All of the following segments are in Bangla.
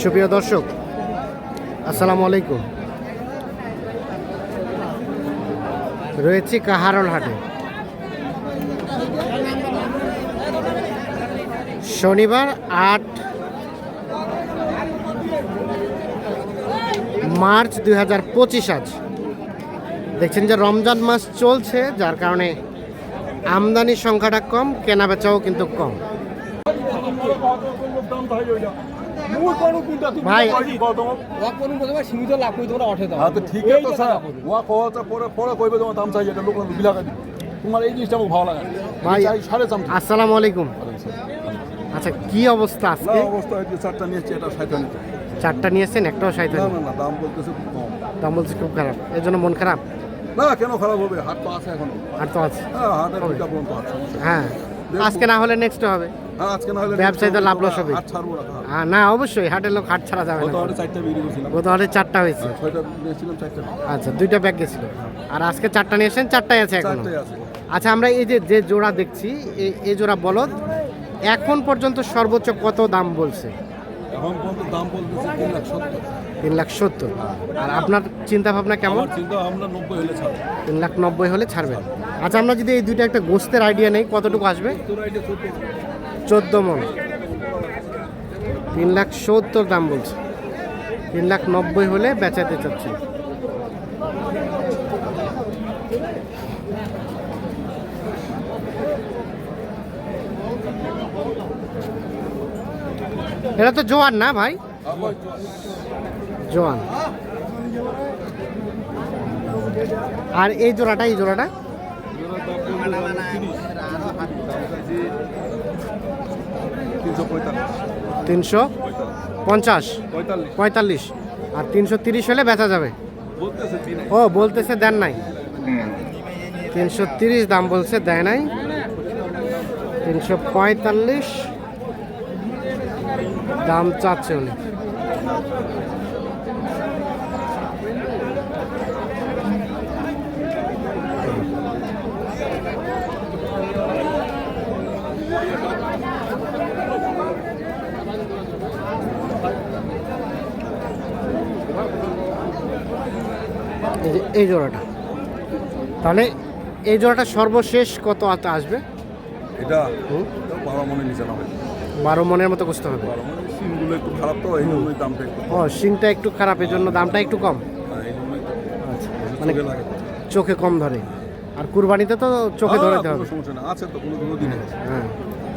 সুপ্রিয় দর্শক, আসসালামু আলাইকুম। রয়েছি কাহারল হাটে। শনিবার আট মার্চ দুই হাজার পঁচিশ আজ। দেখছেন যে রমজান মাস চলছে, যার কারণে আমদানির সংখ্যাটা কম কেনা বেচাও কিন্তু কম। ভাই সীমিত লাভ কৰি তোমাৰ অৰ্থে হ্যাঁ তো ঠিক আছে স্যার। ওয়া কথা পরে পরে কইবে তোমার দাম চাই এটা লোক বিলাকা তোমার এই জিনিসটা আমার ভালো লাগে ভাই চাই সাড়ে চাম আসসালামু আলাইকুম। আচ্ছা কি অবস্থা আজকে? অবস্থা হয়েছে চারটা নিয়েছে এটা চারটা নিয়েছেন একটাও সাইতে না না না দাম বলতেছে খুব কম। দাম বলছে খুব খারাপ। এর জন্য মন খারাপ? না কেন খারাপ হবে? হাট তো আছে এখনও। আর তো আছে। হ্যাঁ হাটের হাট হ্যাঁ। আজকে না হলে নেক্সট হবে। আজকে না হলে ব্যবসায়ীতে লাভ লস হবে। হাট ছাড়বো না হ্যাঁ। না অবশ্যই হাটের লোক হাট ছাড়া যাবে গত না। হাটে চারটা বিক্রি করছিলাম গত চারটা হয়েছে। হ্যাঁ, ছয়টা নিয়েছিলাম চারটা। আচ্ছা দুইটা ব্যাগ গেছিল। আর আজকে চারটা নিয়েছেন চারটাই আছে এখনও। আচ্ছা আমরা এই যে যে জোড়া দেখছি এই- জোড়া বলদ এখন পর্যন্ত সর্বোচ্চ কত দাম বলছে? এখন পর্যন্ত দাম বলতেছে তিন লাখ সত্তর। তিন লাখ সত্তর। আর আপনার চিন্তা ভাবনা কেমন? চিন্তা আমরা নব্বই হলে ছাড়বো। তিন লাখ নব্বই হলে ছাড়বেন আচ্ছা আমরা যদি এই দুইটা একটা গোস্তের আইডিয়া নেই কতটুকু আসবে? চোদ্দ মন। তিন লাখ সত্তর দাম বলছে। তিন লাখ নব্বই হলে বেচাতে চাচ্ছি। এটা তো জোয়ান না ভাই? জোয়ান। আর এই জোড়াটা এই জোড়াটা? তিনশো পঞ্চাশ। পঁয়তাল্লিশ। আর তিনশো তিরিশ হলে বেচা যাবে। ও বলতেছে দেন নাই। তিনশো তিরিশ দাম বলছে দেয় নাই। তিনশো পঁয়তাল্লিশ। দাম চাচ্ছে উনি। এই জোড়াটা। তাহলে এই জোড়াটা সর্বশেষ কত আতে আসবে? এটা বারো মনে নিচে নামে। বারো মনের মতো খুঁজতে হবে। একটু খারাপ তো এই জন্যই দামটা একটু ও শিংটা একটু খারাপ এই জন্য দামটা একটু কম? হ্যাঁ, আচ্ছা মানে চোখে কম ধরে। আর কুরবানিতে তো চোখে হ্যাঁ, ধরাতে হবে। সমস্যা না আছে তো কোনো কোনো দিনে হ্যাঁ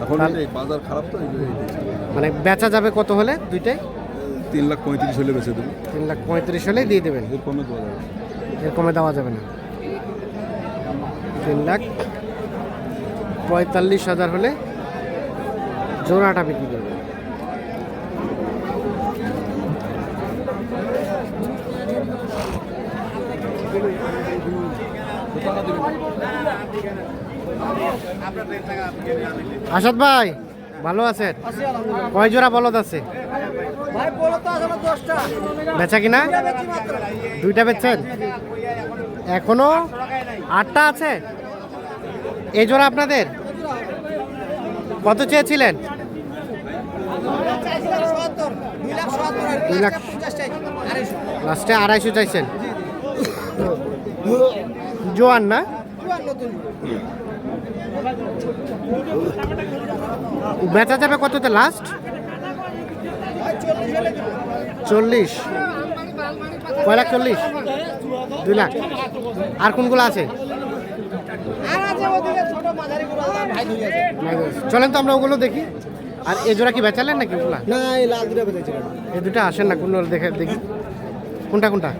এখন তাহলে- বাজার খারাপ তো মানে বেচা যাবে কত হলে? দুইটাই? তিন লাখ পঁয়ত্রিশ হলে বেঁচে দেবো। তিন লাখ পঁয়ত্রিশ হলে দিয়ে দেবেন। কমে দেওয়া যাবে এর কমে দেওয়া যাবে না। তিন লাখ পঁয়তাল্লিশ হাজার হলে জোড়াটা বিক্রি করবে। আসাদ ভাই ভালো আছেন? কয় জোড়া বলদ আছে? বেচা কিনা? দুইটা বেচছেন? এখনও আটটা আছে? এই জোড়া আপনাদের? কত চেয়েছিলেন? দুই লাখ লাস্টে আড়াইশো চাইছেন। জোয়ান না? বেচা যাবে কততে লাস্ট? চল্লিশ। কয় লাখ চল্লিশ? দুই লাখ। আর কোনগুলো আছে? চলেন তো আমরা ওগুলো দেখি। আর এ জোড়া কি বেচালেন নাকি ওগুলা? না এই লাল দুটা বেঁচেছে এই দুটো আসেন না কোনগুলো দেখে দেখি। কোনটা কোনটা?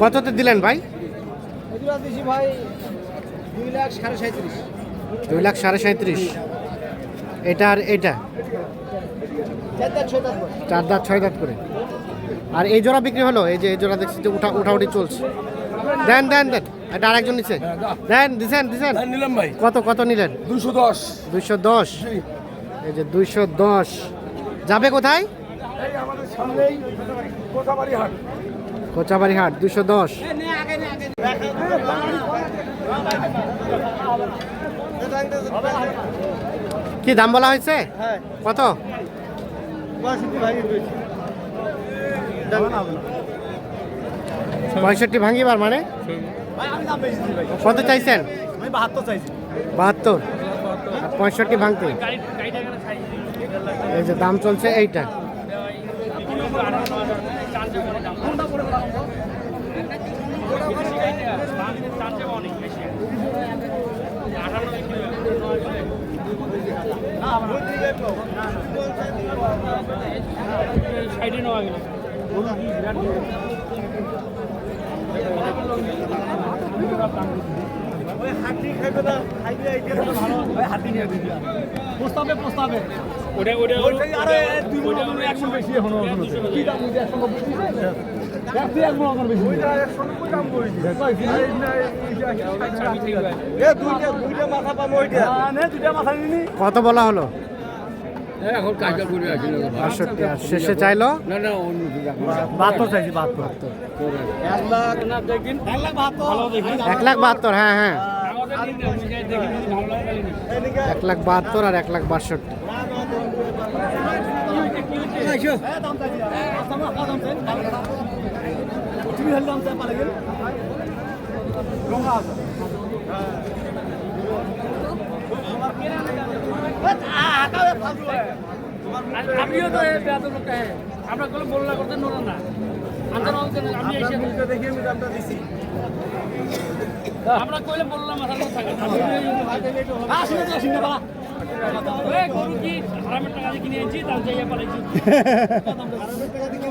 কততে দিলেন ভাই? ভাই দুই লাখ সাড়ে সাঁত্রিশ। দুই লাখ সাড়ে সাঁত্রিশ। এটা আর এটা। চার দাঁত ছয় দাঁত করে। আর এই জোড়া বিক্রি হলো? এই যে এই জোড়া দেখছি যে উঠা উঠাউঠি চলছে। দেন দেন দেন। এটা আরেকজন নিচ্ছে দেন দিছেন দিছেন। নিলাম ভাই। কত কত নিলেন? দুশো দশ। দুইশো দশ। এই যে দুইশো দশ। যাবে কোথায়? আমাদের সামনেই কোচাবাড়ি হাট দুইশো দশ। কি দাম বলা হয়েছে? হ্যাঁ কত? পঁয়ষট্টি ভাঙিবার মানে? কত চাইছেন? বাহাত্তর। পঁয়ষট্টি ভাঙতে। এই যে দাম চলছে এইটা। ওই হাতি খাইবে না খাইবে এইটা ভালো ওই হাতি নিয়ে দিবি প্রস্তাবে প্রস্তাবে ওটা ওটা আরও দুই একশো বেশি এখনও কি দাম একশো নব্বই। কত বলা হলো? শেষে চাইলো? এক লাখ বাহাত্তর হ্যাঁ হ্যাঁ। এক লাখ বাহাত্তর আর এক লাখ বাষট্টি। দাম চাইছি দাম দাম চাই তুমি হল দাম চাই পারে গেল রঙা আছে আর আমিও তো এই বেয়াদব লোকটা হ্যাঁ আমরা কোনো বললা করতে নোনা না আন্দোলন আমি এসে মুখটা দেখি আমি দামটা দিছি আমরা কইলে বললাম মাথা লোক থাকে আসলে তো আসিনা বাবা ওই গরু কি হারামের টাকা দিয়ে কিনে এনেছি তার জায়গায় পালাইছি সত্তর ভাগে টানতে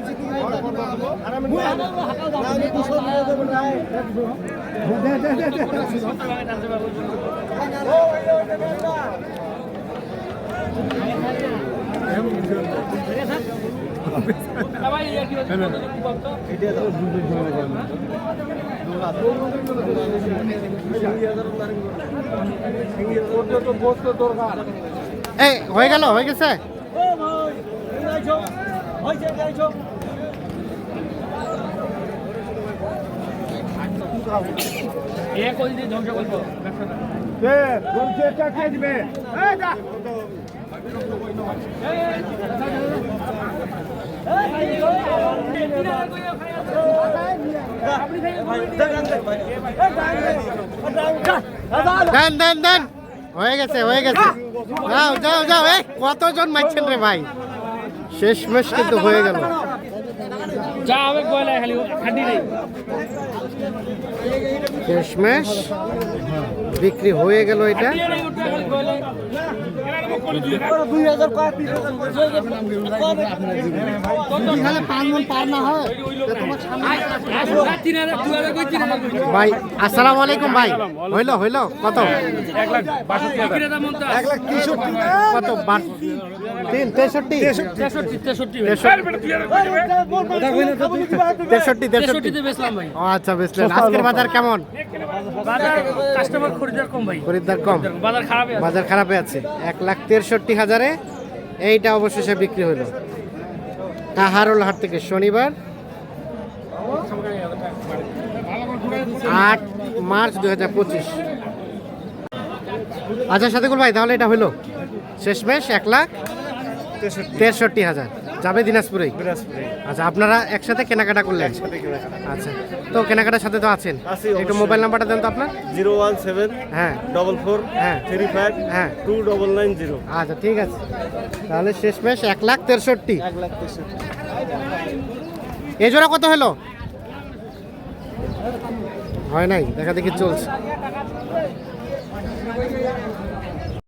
এই হয়ে গেল হয়ে গেছে? এ কই দিয়ে ধ্বংস করব ব্যবসাটা দেন দেন দেন। হয়ে গেছে হয়ে গেছে। যাও যাও যাও। এই, কতজন মারছেন রে ভাই? শেষ মেশ কিন্তু হয়ে গেল। যা হবে গয়লায় খালি হাড্ডি নেই শেষ মেশ বিক্রি হয়ে গেল এটা। ভাই আসসালামু আলাইকুম ভাই। হইল হইল কত? এক লাখ তেষট্টি। কত তিন তেষট্টি। তেষট্টি আচ্ছা আজকের বাজার কেমন? বাজার কাস্টমার খরিদার কম ভাই। খরিদ্দার কম। বাজার খারাপ বাজার খারাপে আছে। এক লাখ তেষট্টি হাজারে, এইটা অবশেষে বিক্রি হলো। কাহারোল হাট থেকে শনিবার, আট মার্চ দু হাজার পঁচিশ। আচ্ছা সাথে ভাই, তাহলে এটা হলো শেষমেশ এক লাখ তেষট্টি হাজার। যাবে দিনাজপুরেই? আচ্ছা আপনারা একসাথে কেনাকাটা করলেন? আচ্ছা তো কেনাকাটার সাথে তো আছেন। আছি, একটু মোবাইল নাম্বারটা দেন তো আপনার। জিরো ওয়ান সেভেন হ্যাঁ। ডবল ফোর হ্যাঁ। থ্রি ফাইভ হ্যাঁ। Two double nine zero. আচ্ছা ঠিক আছে। তাহলে শেষমেশ এক লাখ তেষট্টি। এক লাখ তেষট্টি। এ জোড়া কত হলো? হয় নাই দেখা দেখি চলছে।